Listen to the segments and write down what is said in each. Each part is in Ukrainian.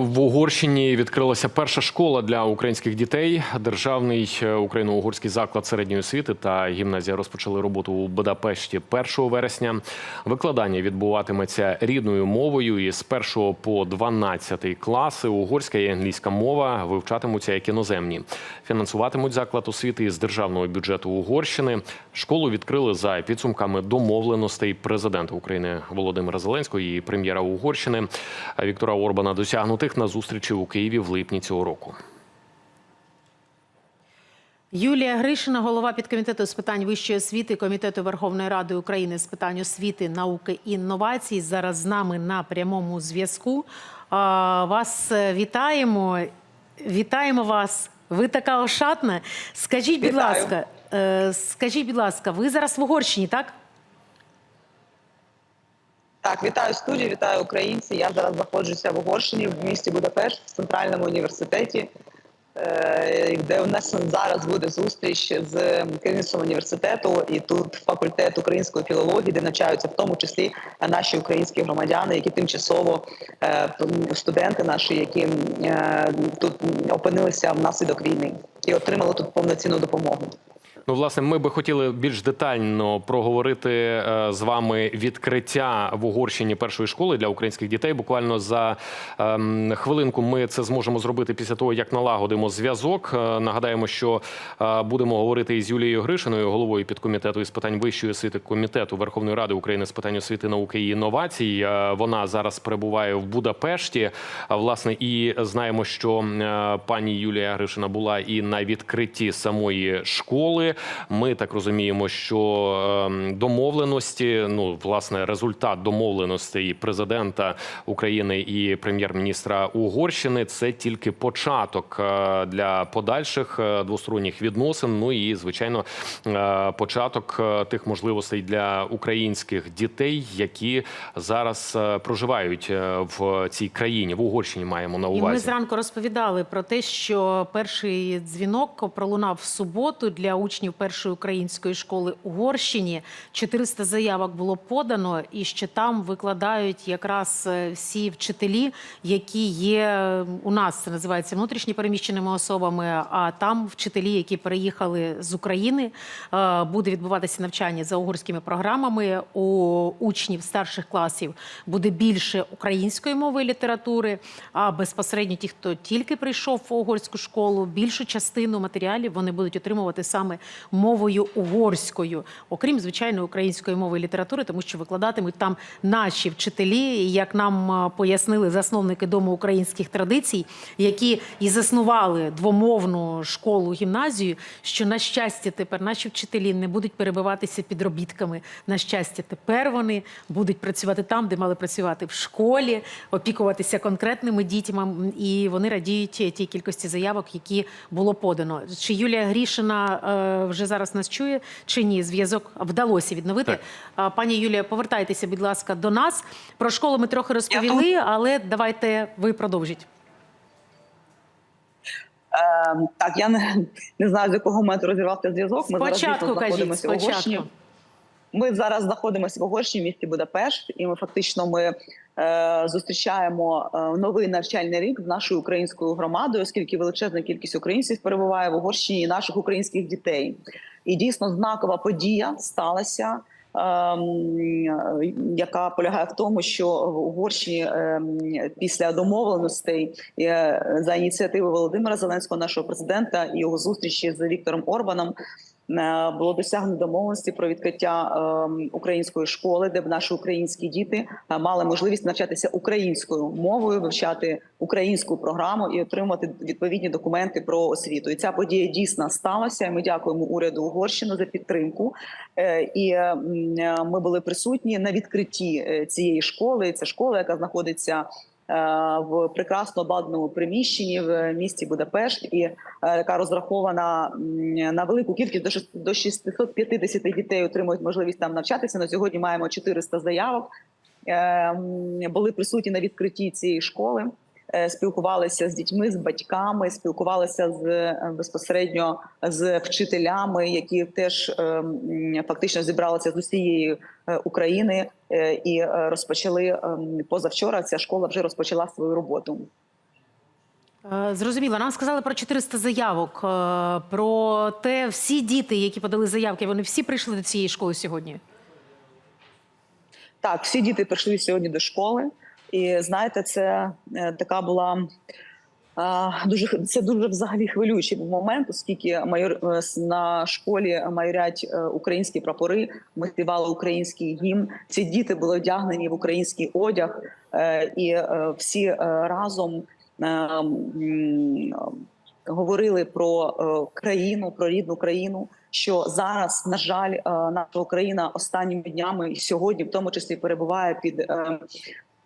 В Угорщині відкрилася перша школа для українських дітей. Державний е, україно-угорський заклад середньої освіти та гімназія розпочали роботу у Будапешті 1 вересня. Викладання відбуватиметься рідною мовою із 1 по 12 класи. Угорська і англійська мова вивчатимуться як іноземні. Фінансуватимуть заклад освіти із державного бюджету Угорщини. Школу відкрили за підсумками домовленостей президента України Володимира Зеленського і прем'єра Угорщини Віктора Орбана досягнутих на зустрічі у Києві в липні цього року. Юлія Гришина, голова підкомітету з питань вищої освіти Комітету Верховної Ради України з питань освіти, науки і інновацій. Зараз з нами на прямому зв'язку. Вас е, вітаємо. Вітаємо вас. Ви така ошатна. Скажіть, будь Вітаю. ласка, е, скажіть, будь ласка, ви зараз в Угорщині, так? Так, вітаю студію, вітаю українці. Я зараз знаходжуся в Угорщині в місті Будапешт в центральному університеті, е, де у нас зараз буде зустріч з керівництвом університету і тут факультет української філології, де навчаються в тому числі наші українські громадяни, які тимчасово е, студенти наші, які е, тут опинилися внаслідок війни і отримали тут повноцінну допомогу. Ну, власне, ми би хотіли більш детально проговорити е, з вами відкриття в Угорщині першої школи для українських дітей. Буквально за ем, хвилинку ми це зможемо зробити після того, як налагодимо зв'язок. Е, Нагадаємо, що е, будемо говорити із Юлією Гришиною, головою підкомітету із питань вищої освіти комітету Верховної Ради України з питань освіти, науки і інновацій. Вона зараз перебуває в Будапешті. Власне, і знаємо, що пані Юлія Гришина була і на відкритті самої школи. Ми так розуміємо, що ем, домовленості, ну власне, результат домовленостей президента України і прем'єр-міністра Угорщини це тільки початок е, для подальших е, двосторонніх відносин. Ну і звичайно, е, початок тих можливостей для українських дітей, які зараз проживають в цій країні в Угорщині. Маємо на І ми увазі. зранку розповідали про те, що перший дзвінок пролунав в суботу для учнів першої української школи Угорщині. 400 заявок було подано, і що там викладають якраз е, всі вчителі, які є е, у нас це називається внутрішні переміщеними особами. А там вчителі, які переїхали з України, Е, буде відбуватися навчання за угорськими програмами. У учнів старших класів буде більше української мови і літератури. А безпосередньо ті, хто тільки прийшов в угорську школу, більшу частину матеріалів вони будуть отримувати саме мовою угорською, окрім звичайно української мови і літератури, тому що викладатимуть там наші вчителі, як нам пояснили засновники дому українських традицій, які і заснували двомовну школу гімназію. Що на щастя, тепер наші вчителі не будуть перебиватися підробітками. На щастя, тепер вони будуть працювати там, де мали працювати в школі, опікуватися конкретними дітьми, і вони радіють тій кількості заявок, які було подано. Чи Юлія Грішина е, вже зараз нас чує, чи ні? Зв'язок вдалося відновити. Так. Пані Юлія, повертайтеся, будь ласка, до нас. Про школу ми трохи розповіли, але давайте ви продовжіть. Е, так, я не, не знаю, з якого моменту розірвався зв'язок. Ми зараз Спочатку дійсно кажіть, спочатку. Ми зараз знаходимося в Угорщині, місті Будапешт, і ми фактично ми е, зустрічаємо е, новий навчальний рік з нашою українською громадою, оскільки величезна кількість українців перебуває в Угорщині і наших українських дітей. І дійсно знакова подія сталася. ем, Яка полягає в тому, що в Угорщині ем, після домовленостей е, за ініціативи Володимира Зеленського, нашого президента, і його зустрічі з Віктором Орбаном було досягнуто домовленості про відкриття ем, української школи, де б наші українські діти е, мали можливість навчатися українською мовою, вивчати українську програму і отримати відповідні документи про освіту. І ця подія дійсно сталася. Ми дякуємо уряду Угорщини за підтримку. Е, І е, е, ми були присутні на відкритті е, цієї школи. Це школа, яка знаходиться. Е, В прекрасно обладнаному приміщенні в місті Будапешт, і е, яка розрахована на велику кількість до шест- до 650 дітей отримують можливість там навчатися. На сьогодні маємо 400 заявок. Е, Були присутні на відкритті цієї школи. Е, Спілкувалися з дітьми, з батьками, спілкувалися з е, безпосередньо з вчителями, які теж е, фактично зібралися з усієї України і розпочали позавчора. Ця школа вже розпочала свою роботу. Зрозуміло. Нам сказали про 400 заявок. Про те, всі діти, які подали заявки, вони всі прийшли до цієї школи сьогодні. Так, всі діти прийшли сьогодні до школи, і знаєте, це е, така була. Дуже це дуже взагалі хвилюючий момент, оскільки майор е, на школі майорять е, українські прапори. Ми співали український гімн. Ці діти були одягнені в український одяг, і всі разом говорили про країну, про рідну країну. Що зараз, на жаль, наша Україна останніми днями і сьогодні, в тому числі, перебуває під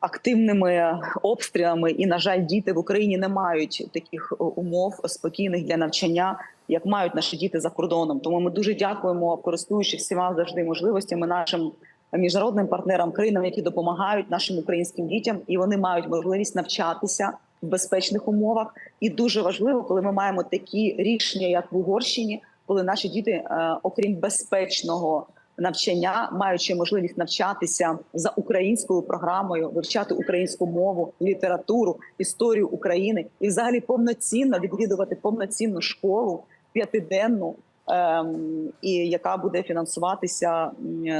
активними обстрілами, і на жаль, діти в Україні не мають таких е, умов спокійних для навчання, як мають наші діти за кордоном. Тому ми дуже дякуємо, користуючись всіма завжди можливостями нашим міжнародним партнерам, країнам, які допомагають нашим українським дітям, і вони мають можливість навчатися в безпечних умовах. І дуже важливо, коли ми маємо такі рішення, як в Угорщині, коли наші діти, е, окрім безпечного навчання, маючи можливість навчатися за українською програмою, вивчати українську мову, літературу, історію України і, взагалі, повноцінно відвідувати повноцінну школу п'ятиденну, ем, і яка буде фінансуватися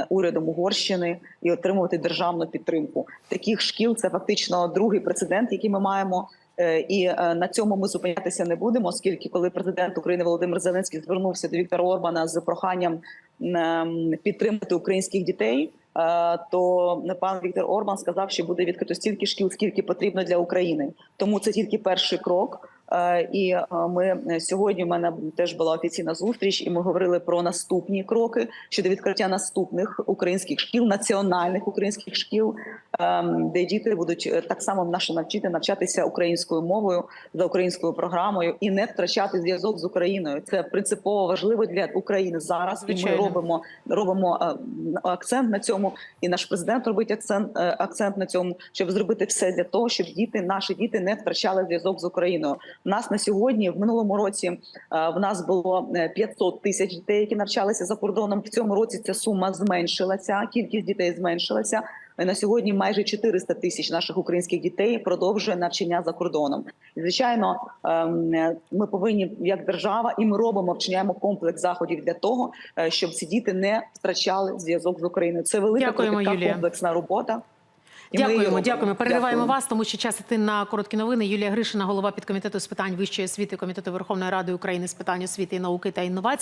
урядом Угорщини і отримувати державну підтримку. Таких шкіл це фактично другий прецедент, який ми маємо. Е, І е, на цьому ми зупинятися не будемо, оскільки коли президент України Володимир Зеленський звернувся до Віктора Орбана з проханням підтримати українських дітей. е, То пан Віктор Орбан сказав, що буде відкрито стільки шкіл, скільки потрібно для України. Тому це тільки перший крок. І ми сьогодні в мене теж була офіційна зустріч, і ми говорили про наступні кроки щодо відкриття наступних українських шкіл, національних українських шкіл, де діти будуть е, так само наші навчити навчатися українською мовою за українською програмою і не втрачати зв'язок з Україною. Це принципово важливо для України зараз. І ми робимо робимо е, акцент на цьому, і наш президент робить акцент е, акцент на цьому, щоб зробити все для того, щоб діти, наші діти, не втрачали зв'язок з Україною. У нас на сьогодні, в минулому році, в нас було е, 500 тисяч дітей, які навчалися за кордоном. В цьому році ця сума зменшилася. Кількість дітей зменшилася. І на сьогодні майже 400 тисяч наших українських дітей продовжує навчання за кордоном. І, звичайно, ем, е, ми повинні як держава, і ми робимо вчиняємо комплекс заходів для того, е, щоб ці діти не втрачали зв'язок з Україною. Це велика Дякуємо, Юлія. комплексна робота. І Дякуємо, дякуємо. Перериваємо Дякую. вас, тому що час іти на короткі новини. Юлія Гришина, голова підкомітету з питань вищої освіти Комітету Верховної Ради України з питань освіти і науки та інновацій.